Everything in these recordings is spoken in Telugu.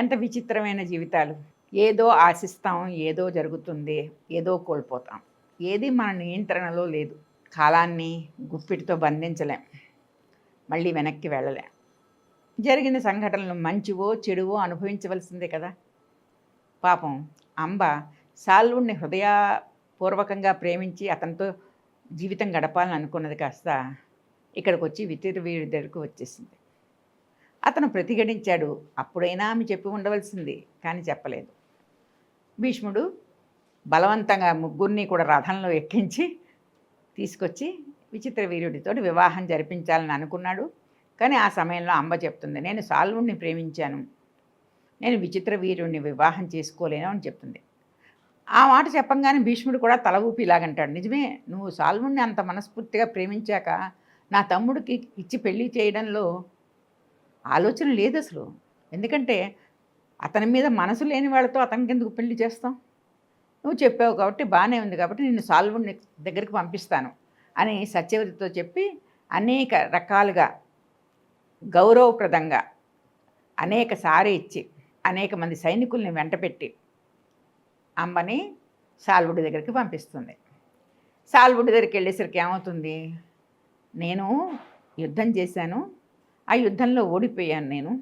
ఎంత విచిత్రమైన జీవితాలు. ఏదో ఆశిస్తాం ఏదో జరుగుతుంది ఏదో కోల్పోతాం. ఏది మన నియంత్రణలో లేదు. కాలాన్ని గుప్పిటితో బంధించలేం. మళ్ళీ వెనక్కి వెళ్ళలేం. జరిగిన సంఘటనలు మంచివో చెడువో అనుభవించవలసిందే కదా. పాపం అంబ సాల్వుణ్ణి హృదయపూర్వకంగా ప్రేమించి అతనితో జీవితం గడపాలని అనుకున్నది కాస్త ఇక్కడికి వచ్చి వితిరి వీడి దగ్గరకు వచ్చేసింది. అతను ప్రతిఘటించాడు. అప్పుడైనా ఆమె చెప్పి ఉండవలసింది కానీ చెప్పలేదు. భీష్ముడు బలవంతంగా ముగ్గురిని కూడా రథంలో ఎక్కించి తీసుకొచ్చి విచిత్ర వీరుడితో వివాహం జరిపించాలని అనుకున్నాడు. కానీ ఆ సమయంలో అంబ చెప్తుంది నేను సాల్వుణ్ణి ప్రేమించాను. నేను విచిత్ర వీరుణ్ణి వివాహం చేసుకోలేను అని చెప్తుంది. ఆ మాట చెప్పంగానే భీష్ముడు కూడా తల ఊపి ఇలాగంటాడు నిజమే నువ్వు సాల్వుణ్ణి అంత మనస్ఫూర్తిగా ప్రేమించాక నా తమ్ముడికి ఇచ్చి పెళ్ళి చేయడంలో ఆలోచన లేదు అసలు ఎందుకంటే అతని మీద మనసు లేని వాళ్ళతో అతనికి ఎందుకు పెళ్ళి చేస్తాం? నువ్వు చెప్పావు కాబట్టి బాగానే ఉంది కాబట్టి నేను సాల్వుని దగ్గరికి పంపిస్తాను అని సత్యవతితో చెప్పి అనేక రకాలుగా గౌరవప్రదంగా అనేక సారి ఇచ్చి అనేక మంది సైనికుల్ని వెంటపెట్టి అమ్మని సాల్వుడి దగ్గరికి పంపిస్తుంది. సాల్వుడి దగ్గరికి వెళ్ళేసరికి ఏమవుతుంది? నేను యుద్ధం చేశాను. ఆ యుద్ధంలో ఓడిపోయాను నేను.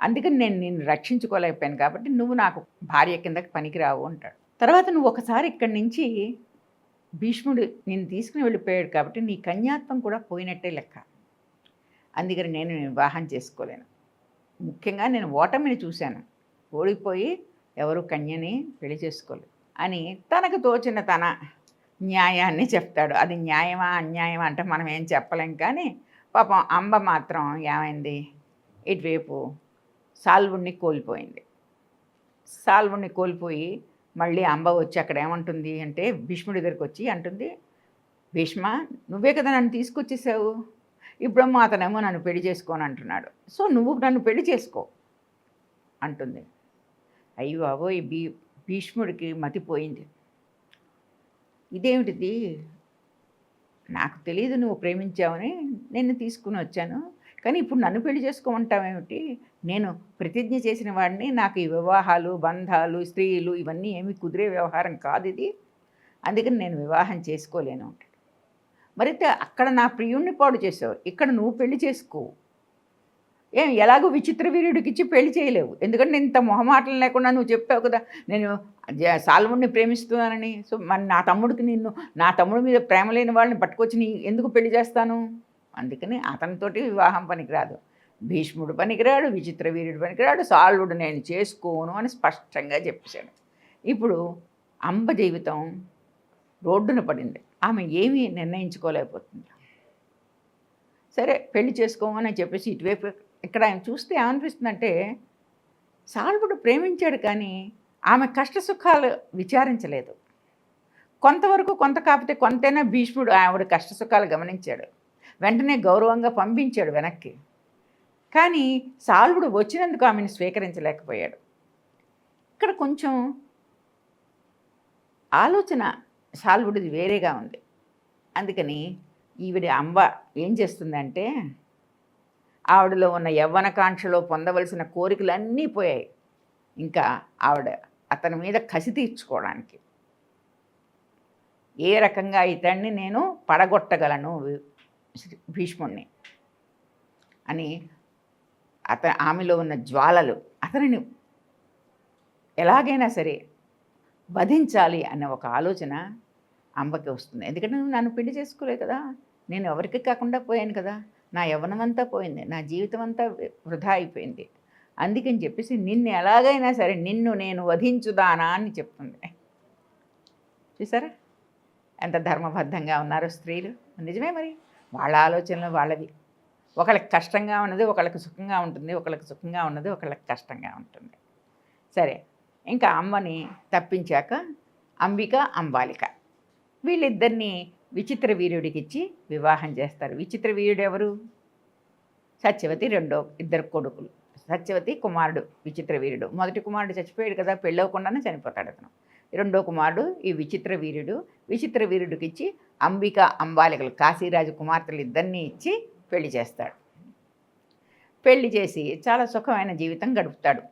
అందుకని నేను నిన్ను రక్షించుకోలేకపోయాను కాబట్టి నువ్వు నాకు భార్య కిందకి పనికిరావు అంటాడు. తర్వాత నువ్వు ఒకసారి ఇక్కడి నుంచి భీష్ముడు నేను తీసుకుని వెళ్ళిపోయాడు కాబట్టి నీ కన్యాత్వం కూడా పోయినట్టే లెక్క. అందుకని నేను వివాహం చేసుకోలేను. ముఖ్యంగా నేను ఓటమిని చూశాను. ఓడిపోయి ఎవరు కన్యని పెళ్ళి చేసుకోలేదు. అని తనకు తోచిన తన న్యాయాన్ని చెప్తాడు. అది న్యాయమా అన్యాయమా అంటే మనం ఏం చెప్పలేం కానీ పాపం అంబ మాత్రం ఏమైంది? ఇటువైపు సాల్వుణ్ణి కోల్పోయింది. సాల్వుణ్ణి కోల్పోయి మళ్ళీ అంబ వచ్చి అక్కడ ఏమంటుంది అంటే భీష్ముడి దగ్గరికి వచ్చి అంటుంది భీష్మ నువ్వే కదా నన్ను తీసుకొచ్చేసావు? ఇప్పుడమ్మా అతనేమో నన్ను పెళ్ళి చేసుకోని అంటున్నాడు. సో నువ్వు నన్ను పెళ్ళి చేసుకో అంటుంది. అయ్యో అవో ఈ భీ భీష్ముడికి మతిపోయింది. ఇదేమిటిది? నాకు తెలియదు నువ్వు ప్రేమించావని నేను తీసుకుని వచ్చాను. కానీ ఇప్పుడు నన్ను పెళ్ళి చేసుకోమంటావేమిటి నేను ప్రతిజ్ఞ చేసిన వాడిని నాకు ఈ వివాహాలు బంధాలు స్త్రీలు ఇవన్నీ ఏమి కుదిరే వ్యవహారం కాదు ఇది. అందుకని నేను వివాహం చేసుకోలేను అంటాడు. మరైతే అక్కడ నా ప్రియుణ్ణి పాడు చేసావు. ఇక్కడ నువ్వు పెళ్ళి చేసుకోవు ఏం ఎలాగో విచిత్ర వీరుడికి ఇచ్చి పెళ్ళి చేయలేవు. ఎందుకంటే నేను ఇంత మొహమాటలు లేకుండా నువ్వు చెప్పావు కదా నేను జ- సాల్వుడిని ప్రేమిస్తున్నానని. సో మరి నా తమ్ముడికి నిన్ను నా తమ్ముడి మీద ప్రేమ లేని వాళ్ళని పట్టుకొచ్చి నీ ఎందుకు పెళ్ళి చేస్తాను? అందుకని అతనితోటి వివాహం పనికిరాదు. భీష్ముడు పనికిరాడు విచిత్ర వీరుడు పనికిరాడు సాల్వుడు నేను చేసుకోను అని స్పష్టంగా చెప్పేశాడు. ఇప్పుడు అంబ జీవితం రోడ్డున పడింది. ఆమె ఏమీ నిర్ణయించుకోలేకపోతుంది. సరే పెళ్ళి చేసుకోమని చెప్పేసి ఇటువైపు ఇక్కడ ఆయన చూస్తే ఏమనిపిస్తుందంటే సాల్వుడు ప్రేమించాడు కానీ ఆమె కష్ట సుఖాలు విచారించలేదు. కొంతవరకు కొంత కాకపోతే కొంతైనా భీష్ముడు ఆవిడ కష్ట సుఖాలు గమనించాడు. వెంటనే గౌరవంగా పంపించాడు వెనక్కి. కానీ సాల్వుడు వచ్చినందుకు ఆమెను స్వీకరించలేకపోయాడు. ఇక్కడ కొంచెం ఆలోచన సాల్వుడిది వేరేగా ఉంది. అందుకని ఈవిడ అంబ ఏం చేస్తుందంటే ఆవిడలో ఉన్న యవ్వనకాంక్షలో పొందవలసిన కోరికలన్నీ పోయాయి. ఇంకా ఆవిడ అతని మీద కసి తీర్చుకోవడానికి. ఏ రకంగా ఇతన్ని నేను పడగొట్టగలను భీష్ముణ్ణి అని అత ఆమెలో ఉన్న జ్వాలలు అతనిని ఎలాగైనా సరే వధించాలి అన్న ఒక ఆలోచన అంబకి వస్తుంది. ఎందుకంటే నువ్వు నన్ను పెళ్ళి చేసుకోలే కదా. నేను ఎవరికి కాకుండా పోయాను కదా. నా యవ్వనం పోయింది నా జీవితం అంతా వృధా అయిపోయింది. అందుకని చెప్పేసి నిన్ను ఎలాగైనా సరే నిన్ను నేను వధించుదానా అని చెప్తుంది. చూసారా? ఎంత ధర్మబద్ధంగా ఉన్నారో స్త్రీలు. నిజమే మరి. వాళ్ళ ఆలోచనలు వాళ్ళవి. ఒకళ్ళకి కష్టంగా ఉన్నది ఒకళ్ళకి సుఖంగా ఉంటుంది ఒకళ్ళకి సుఖంగా ఉన్నది ఒకళ్ళకి కష్టంగా ఉంటుంది. సరే ఇంకా అమ్మని తప్పించాక అంబిక అంబాలిక. వీళ్ళిద్దరిని విచిత్ర వీరుడికి ఇచ్చి వివాహం చేస్తారు. విచిత్ర వీరుడు ఎవరు? సత్యవతి రెండో ఇద్దరు కొడుకులు. సత్యవతి కుమారుడు విచిత్ర వీరుడు. మొదటి కుమారుడు చచ్చిపోయాడు కదా పెళ్ళవకుండానే చనిపోతాడు అతను. రెండో కుమారుడు ఈ విచిత్ర వీరుడు. విచిత్ర వీరుడికి ఇచ్చి అంబిక అంబాలికలు కాశీరాజు కుమార్తెలు ఇద్దరిని ఇచ్చి పెళ్ళి చేస్తాడు. పెళ్ళి చేసి చాలా సుఖమైన జీవితం గడుపుతాడు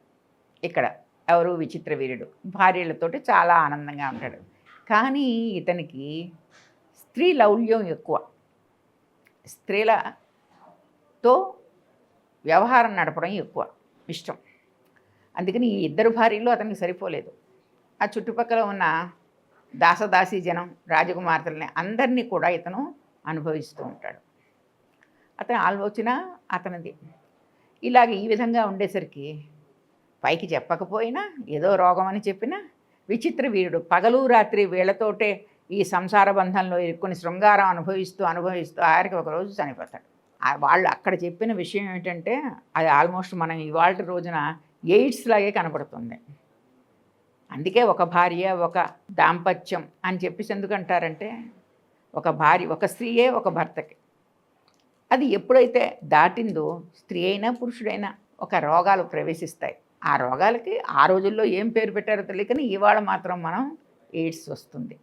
ఇక్కడ. ఎవరు? విచిత్ర వీరుడు. భార్యలతోటి చాలా ఆనందంగా ఉంటాడు. కానీ ఇతనికి స్త్రీ లౌల్యం ఎక్కువ స్త్రీలతో వ్యవహారం నడపడం ఎక్కువ ఇష్టం. అందుకని ఈ ఇద్దరు భార్యలు అతనికి సరిపోలేదు. ఆ చుట్టుపక్కల ఉన్న దాసదాసీ జనం రాజకుమార్తెల్ని అందరినీ కూడా ఇతను అనుభవిస్తూ ఉంటాడు. అతని ఆలోచన అతనిది. ఇలాగ ఈ విధంగా ఉండేసరికి పైకి చెప్పకపోయినా ఏదో రోగం అని చెప్పినా విచిత్ర వీరుడు. పగలు రాత్రి వీళ్ళతోటే ఈ సంసార బంధంలో ఇరుక్కుని శృంగారం అనుభవిస్తూ అనుభవిస్తూ ఆయనకి ఒకరోజు చనిపోతాడు. వాళ్ళు అక్కడ చెప్పిన విషయం ఏంటంటే అది ఆల్మోస్ట్ మనం ఇవాళ రోజున ఎయిడ్స్ లాగే కనపడుతుంది అందుకే ఒక భార్య ఒక దాంపత్యం అని చెప్పేసి ఎందుకంటారంటే ఒక భార్య ఒక స్త్రీయే ఒక భర్తకి. అది ఎప్పుడైతే దాటిందో స్త్రీ అయినా పురుషుడైనా ఒక రోగాలు ప్రవేశిస్తాయి. ఆ రోగాలకి ఆ రోజుల్లో ఏం పేరు పెట్టారో తెలియకని ఇవాళ మాత్రం మనం ఎయిడ్స్ వస్తుంది.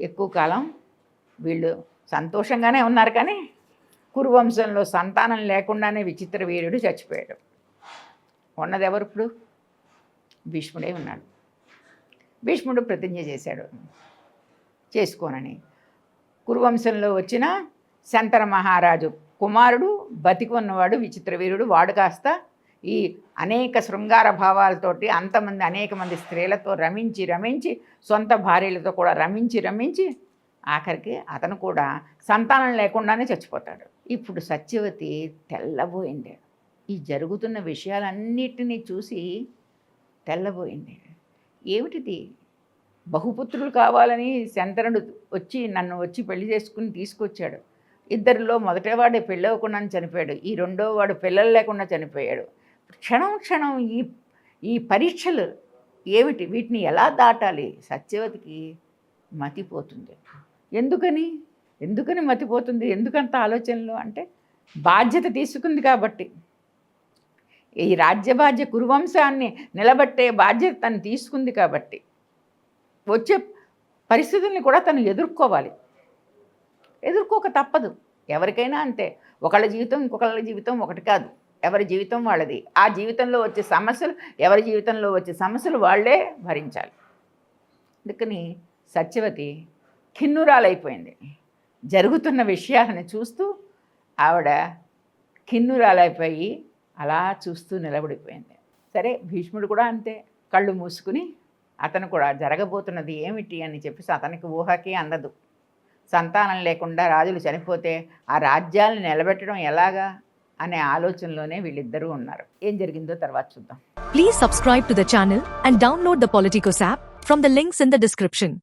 ఎక్కువ కాలం వీళ్ళు సంతోషంగానే ఉన్నారు కానీ కురువంశంలో సంతానం లేకుండానే విచిత్ర వీరుడు చచ్చిపోయాడు. ఉన్నది ఎవరు ఇప్పుడు? భీష్ముడే ఉన్నాడు. భీష్ముడు ప్రతిజ్ఞ చేశాడు. చేసుకోనని. కురువంశంలో వచ్చిన శంతర మహారాజు కుమారుడు బతికి ఉన్నవాడు విచిత్ర వీరుడు వాడు కాస్త ఈ అనేక శృంగార భావాలతోటి అంతమంది అనేక మంది స్త్రీలతో రమించి రమించి సొంత భార్యలతో కూడా రమించి రమించి ఆఖరికి అతను కూడా సంతానం లేకుండానే చచ్చిపోతాడు. ఇప్పుడు సత్యవతి తెల్లబోయింది. ఈ జరుగుతున్న విషయాలన్నిటినీ చూసి తెల్లబోయింది. ఏమిటిది? బహుపుత్రులు కావాలని శంతనుడు వచ్చి నన్ను వచ్చి పెళ్ళి చేసుకుని తీసుకొచ్చాడు. ఇద్దరిలో మొదటివాడు పెళ్ళి చనిపోయాడు. ఈ రెండో వాడు పిల్లలు లేకుండా చనిపోయాడు. క్షణం క్షణం ఈ ఈ పరీక్షలు ఏమిటి? వీటిని ఎలా దాటాలి? సత్యవతికి మతిపోతుంది. ఎందుకని? ఎందుకని మతిపోతుంది? ఎందుకంత ఆలోచనలు? అంటే బాధ్యత తీసుకుంది కాబట్టి. ఈ రాజ్యబాధ్య కురువంశాన్ని నిలబెట్టే బాధ్యత తను తీసుకుంది కాబట్టి. వచ్చే పరిస్థితుల్ని కూడా తను ఎదుర్కోవాలి. ఎదుర్కోక తప్పదు. ఎవరికైనా అంతే. ఒకళ్ళ జీవితం ఇంకొకళ్ళ జీవితం ఒకటి కాదు. ఎవరి జీవితం వాళ్ళది. ఆ జీవితంలో వచ్చే సమస్యలు ఎవరి జీవితంలో వచ్చే సమస్యలు వాళ్ళే భరించాలి. అందుకని సత్యవతి ఖిన్నురాలైపోయింది జరుగుతున్న విషయాలను చూస్తూ ఆవిడ ఖిన్నురాలైపోయి అలా చూస్తూ నిలబడిపోయింది. సరే భీష్ముడు కూడా అంతే. కళ్ళు మూసుకుని అతను కూడా జరగబోతున్నది ఏమిటి అని చెప్పేసి అతనికి ఊహకి అందదు. సంతానం లేకుండా రాజులు చనిపోతే ఆ రాజ్యాలను నిలబెట్టడం ఎలాగా? అనే ఆలోచనలోనే వీళ్ళిద్దరూ ఉన్నారు. ఏం జరిగిందో తర్వాత చూద్దాం. Please subscribe to the and download the Politicos app from the links in the description